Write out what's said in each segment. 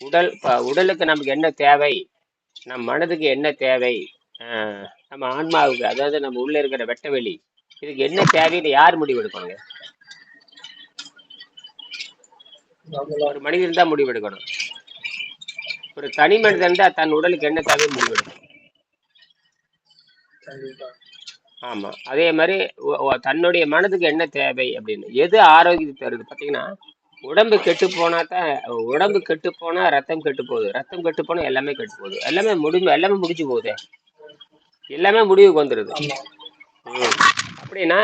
உடல் உடலுக்கு நமக்கு என்ன தேவை? நம் மனதுக்கு என்ன தேவை? நம்ம ஆன்மாவுக்கு அதாவது நம்ம உள்ள இருக்கிற வெட்ட வெளி இதுக்கு என்ன தேவைன்னு யார் முடிவு எடுப்பாங்க? நம்மளா ஒரு மனிதன் தான் முடிவு எடுக்கணும். ஒரு தனி மனிதன் தான் தன் உடலுக்கு என்ன தேவை முடிவு எடுக்கணும் கண்டிப்பா. ஆமா. அதே மாதிரி தன்னுடைய மனதுக்கு என்ன தேவை அப்படின்னு எது ஆரோக்கியத்தை தருது? பாத்தீங்கன்னா உடம்பு கெட்டு போனா தான் உடம்பு கெட்டு போனா ரத்தம் கெட்டு போகுது. ரத்தம் கெட்டு போனா எல்லாமே கெட்டு போகுது. எல்லாமே முடிவு எல்லாமே முடிஞ்சு போகுது. எல்லாமே முடிவுக்கு வந்துடுது அப்படின்னா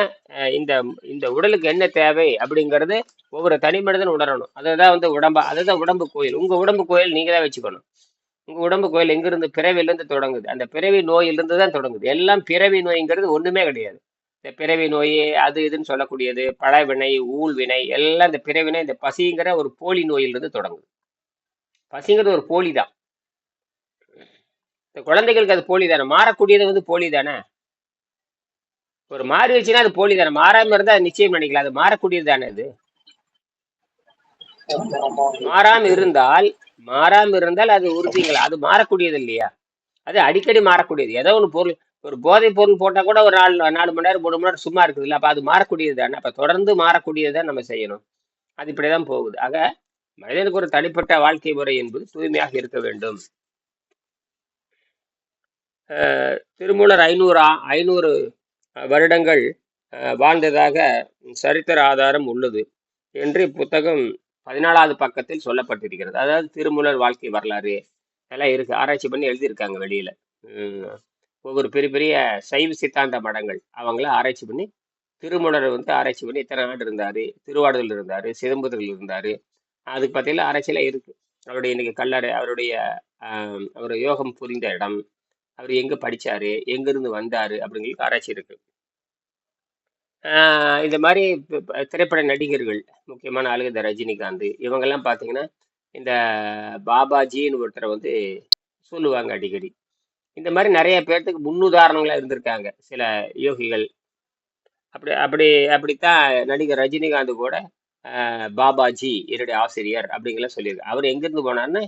இந்த இந்த உடலுக்கு என்ன தேவை அப்படிங்கிறது ஒவ்வொரு தனி மனிதன் உணரணும். அதுதான் வந்து உடம்பா அதுதான் உடம்பு கோயில். உங்க உடம்பு கோயில் நீங்க தான் வச்சுக்கணும். உங்க உடம்பு கோயில் எங்கிருந்து பிறவிலிருந்து தொடங்குது. அந்த பிறவி நோயிலிருந்து தான் தொடங்குது. எல்லாம் பிறவி நோய்ங்கிறது ஒண்ணுமே கிடையாது. இந்த பிறவி நோய் அது இதுன்னு சொல்லக்கூடியது பழவினை ஊழ்வினை எல்லாம் இந்த பிறவினை இந்த பசிங்கிற ஒரு போலி நோயிலிருந்து தொடங்குது. பசிங்கிறது ஒரு போலி தான் இந்த குழந்தைகளுக்கு அது போலி தானே மாறக்கூடியது வந்து போலி தானே ஒரு மாறிடுச்சுன்னா அது போலி தானே மாறாம இருந்தா அது நிச்சயம் நினைக்கலாம் அது மாறக்கூடியது தானே அது மாறாம இருந்தால் மாறாம இருந்தால் அது உறுதிங்களா? அது மாறக்கூடியது இல்லையா? அது அடிக்கடி மாறக்கூடியது. ஏதோ ஒன்று பொருள் ஒரு போதைப் பொருள் போட்டா கூட ஒரு நாலு நாலு மணி நேரம் மூணு மணி நேரம் சும்மா இருக்குதுல்ல அப்போ அது மாறக்கூடியது தானே? அப்போ தொடர்ந்து மாறக்கூடியது தான் நம்ம செய்யணும். அது இப்படிதான் போகுது. ஆக மனிதனுக்கு ஒரு தனிப்பட்ட வாழ்க்கை முறை என்பது தூய்மையாக இருக்க வேண்டும். திருமூலர் ஐநூறு ஆ- ஐநூறு வருடங்கள் அஹ், வாழ்ந்ததாக சரித்திர ஆதாரம் உள்ளது என்று இப்புத்தகம் பதினாலாவது பக்கத்தில் சொல்லப்பட்டிருக்கிறது. அதாவது திருமூலர் வாழ்க்கை வரலாறு எல்லாம் இருக்கு. ஆராய்ச்சி பண்ணி எழுதியிருக்காங்க வெளியில. உம், ஒவ்வொரு பெரிய பெரிய சைவ சித்தாந்த மடங்கள் அவங்கள ஆராய்ச்சி பண்ணி திருமணர் வந்து ஆராய்ச்சி பண்ணி இத்தனை ஆண்டு இருந்தார் திருவாடுதல் இருந்தார் சிதம்பரத்தில் இருந்தார். அதுக்கு பத்தியில ஆராய்ச்சியெல்லாம் இருக்குது அவருடைய இன்னைக்கு கல்லறை அவருடைய அவர் யோகம் புரிந்த இடம் அவர் எங்கே படித்தார் எங்கேருந்து வந்தார் அப்படிங்கிறது ஆராய்ச்சி இருக்குது இந்த மாதிரி திரைப்பட நடிகர்கள் முக்கியமான ஆளுங்க இந்த ரஜினிகாந்த் இவங்கெல்லாம் பார்த்தீங்கன்னா இந்த பாபாஜின்னு ஒருத்தரை வந்து சொல்லுவாங்க அடிக்கடி. இந்த மாதிரி நிறைய பேர்த்துக்கு முன்னுதாரணங்களா இருந்திருக்காங்க. சில யோகிகள். அப்படி அப்படி அப்படித்தான் நடிகர் ரஜினிகாந்த் கூட ஆஹ் பாபாஜி என்னுடைய ஆசிரியர் அப்படிங்கலாம் சொல்லியிருக்காரு. அவர் எங்கிருந்து போனார்னு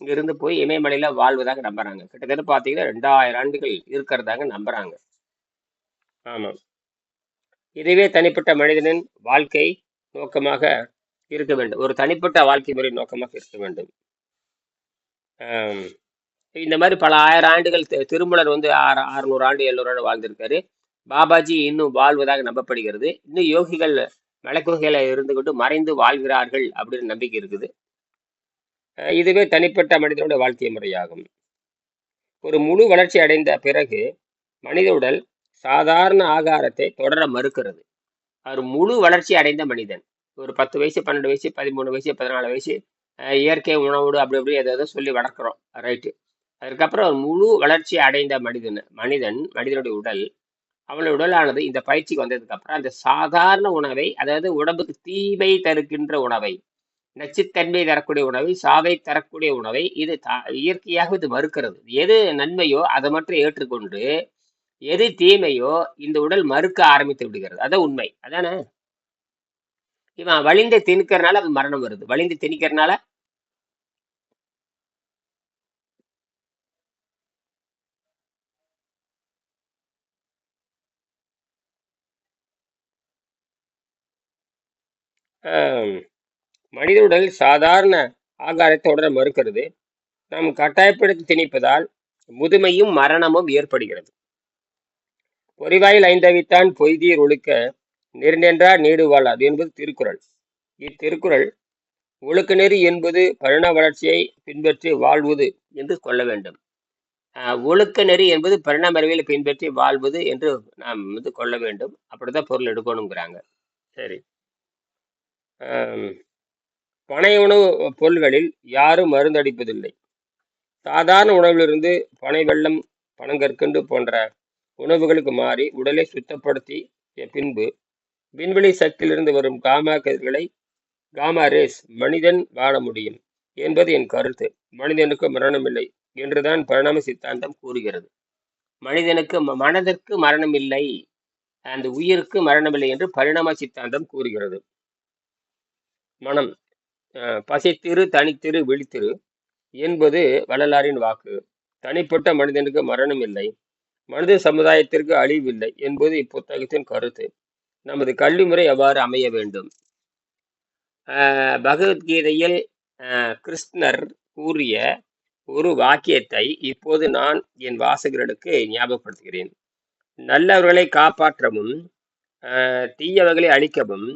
இங்கிருந்து போய் இமயமலையில வாழ்வதாக நம்புறாங்க. கிட்டத்தட்ட பார்த்தீங்கன்னா ரெண்டாயிரம் ஆண்டுகள் இருக்கிறதாக நம்புறாங்க. ஆமாம் இதுவே தனிப்பட்ட மனிதனின் வாழ்க்கை நோக்கமாக இருக்க வேண்டும். ஒரு தனிப்பட்ட வாழ்க்கை முறை நோக்கமாக இருக்க வேண்டும். இந்த மாதிரி பல ஆயிரம் ஆண்டுகள் திருமலர் வந்து ஆறு அறுநூறு ஆண்டு எழுநூறு ஆண்டு வாழ்ந்திருக்காரு. பாபாஜி இன்னும் வாழ்வதாக நம்பப்படுகிறது. இன்னும் யோகிகள் மலைக்குகையில இருந்து கொண்டு மறைந்து வாழ்கிறார்கள் அப்படின்னு நம்பிக்கை இருக்குது. இதுவே தனிப்பட்ட மனிதனுடைய வாழ்க்கை முறையாகும். ஒரு முழு வளர்ச்சி அடைந்த பிறகு மனித உடல் சாதாரண ஆகாரத்தை தொடர மறுக்கிறது. அவர் முழு வளர்ச்சி அடைந்த மனிதன். ஒரு பத்து வயசு பன்னெண்டு வயசு பதிமூணு வயசு பதினாலு வயசு இயற்கை உணவோடு அப்படி அப்படி எதாவது சொல்லி வளர்க்குறோம். ரைட்டு. அதுக்கப்புறம் ஒரு முழு வளர்ச்சி அடைந்த மனிதன் மனிதன் மனிதனுடைய உடல் அவனுடைய உடலானது இந்த பயிற்சிக்கு வந்ததுக்கு அப்புறம் அந்த சாதாரண உணவை அதாவது உடம்புக்கு தீமை தருகின்ற உணவை நச்சுத்தன்மை தரக்கூடிய உணவை சாவை தரக்கூடிய உணவை இது தா- இயற்கையாக இது மறுக்கிறது. எது நன்மையோ அதை மட்டும் ஏற்றுக்கொண்டு எது தீமையோ இந்த உடல் மறுக்க ஆரம்பித்து விடுகிறது. அதான் உண்மை. அதானே? இவன் வலிந்து திணிக்கிறனால அது மரணம் வருது. வலிந்து திணிக்கிறனால மனித உடல் சாதாரண ஆகாரத்தை உடனே மறுக்கிறது. நாம் கட்டாயப்படுத்தி திணிப்பதால் முதுமையும் மரணமும் ஏற்படுகிறது. பொறிவாயில் ஐந்தவித்தான் பொய்தீர் ஒழுக்க நெருநென்றார் நீடு வாழாது என்பது திருக்குறள். இத்திருக்குறள் ஒழுக்க நெறி என்பது பரிணாம வளர்ச்சியை பின்பற்றி வாழ்வது என்று கொள்ள வேண்டும். ஒழுக்க நெறி என்பது பரிணாம அறிவியல் பின்பற்றி வாழ்வது என்று நாம் வந்து கொள்ள வேண்டும். அப்படிதான் பொருள் எடுக்கணுங்கிறாங்க. சரி. பனை உணவு பொருள்களில் யாரும் மருந்தடிப்பதில்லை. சாதாரண உணவிலிருந்து பனை வெள்ளம் பனங்கற்கண்டு போன்ற உணவுகளுக்கு மாறி உடலை சுத்தப்படுத்திய பின்பு விண்வெளி சக்தியிலிருந்து வரும் காமா கதிர்களை காமா ரேஸ் மனிதன் வாழ முடியும் என்பது என் கருத்து. மனிதனுக்கு மரணமில்லை என்றுதான் பரிணாம சித்தாந்தம் கூறுகிறது. மனிதனுக்கு ம- மனதிற்கு மரணமில்லை. அந்த உயிருக்கு மரணமில்லை என்று பரிணாம சித்தாந்தம் கூறுகிறது. மனம். அஹ், பசித்திரு தனித்திரு விழித்திரு என்பது வள்ளலாரின் வாக்கு. தனிப்பட்ட மனிதனுக்கு மரணம் இல்லை. மனித சமுதாயத்திற்கு அழிவில்லை என்பது இப்புத்தகத்தின் கருத்து. நமது கல்வி முறை எவ்வாறு அமைய வேண்டும்? ஆஹ் பகவத்கீதையில் ஆஹ் கிருஷ்ணர் கூறிய ஒரு வாக்கியத்தை இப்போது நான் என் வாசகர்களுக்கு ஞாபகப்படுத்துகிறேன். நல்லவர்களை காப்பாற்றவும் ஆஹ் தீயவர்களை அழிக்கவும்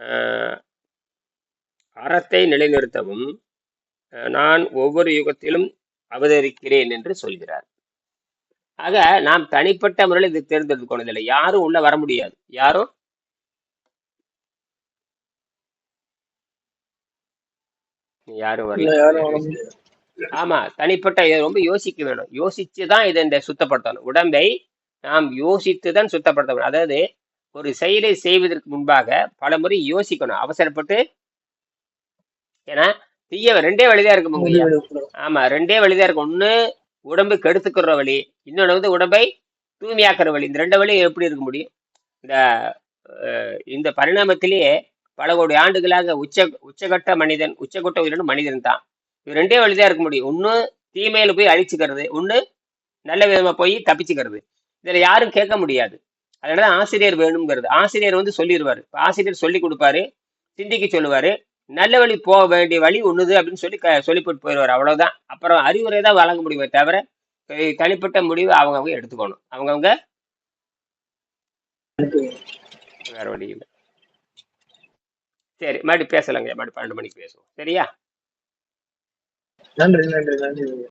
ஆஹ் அறத்தை நிலைநிறுத்தவும் நான் ஒவ்வொரு யுகத்திலும் அவதரிக்கிறேன் என்று சொல்கிறார். ஆக நாம் தனிப்பட்ட முறையில் இது தேர்ந்தெடுக்கணும். யாரும் உள்ள வர முடியாது. யாரும் யாரும் வரல ஆமா தனிப்பட்ட இதை ரொம்ப யோசிக்க வேணும். யோசிச்சு தான் இதை இந்த சுத்தப்படுத்தணும். உடம்பை நாம் யோசித்து தான் சுத்தப்படுத்த அதாவது ஒரு செயலை செய்வதற்கு முன்பாக பல முறை யோசிக்கணும். அவசரப்பட்டு ஏன்னா தீய ரெண்டே வழிதான் இருக்கு முங்கையா ஆமா ரெண்டே வழிதான் இருக்கு. ஒண்ணு உடம்பு கெடுத்துக்கிற வழி. இன்னொன்று வந்து உடம்பை தூய்மையாக்குற வழி. இந்த ரெண்டு வழி எப்படி இருக்க முடியும்? இந்த இந்த பரிணாமத்திலேயே பல கோடி ஆண்டுகளாக உச்ச உச்சகட்ட மனிதன் உச்சகட்ட உயிரினம் மனிதன் தான். இது ரெண்டே வழிதான் இருக்க முடியும். ஒண்ணு தீமையில போய் அழிச்சுக்கிறது. ஒண்ணு நல்ல விதமா போய் தப்பிச்சுக்கிறது. இதுல யாரும் கேட்க முடியாது. அதனால ஆசிரியர் வேணுங்கிறது. ஆசிரியர் வந்து சொல்லிடுவாரு. ஆசிரியர் சொல்லி கொடுப்பாரு. சிந்திக்க சொல்லுவாரு. நல்ல வழி போக வேண்டிய வழி ஒண்ணுது அப்படின்னு சொல்லி க- சொல்லி போட்டு அவ்வளவுதான். அப்புறம் அறிவுரை தான் வழங்க முடியுமே தவிர தனிப்பட்ட முடிவு அவங்கவுங்க எடுத்துக்கணும். அவங்கவுங்க வேற வழி இல்லை. சரி மறுபடியும் பேசலாங்க. மறுபடியும் பன்னெண்டு மணிக்கு பேசுவோம். சரியா? நன்றி நன்றி நன்றி.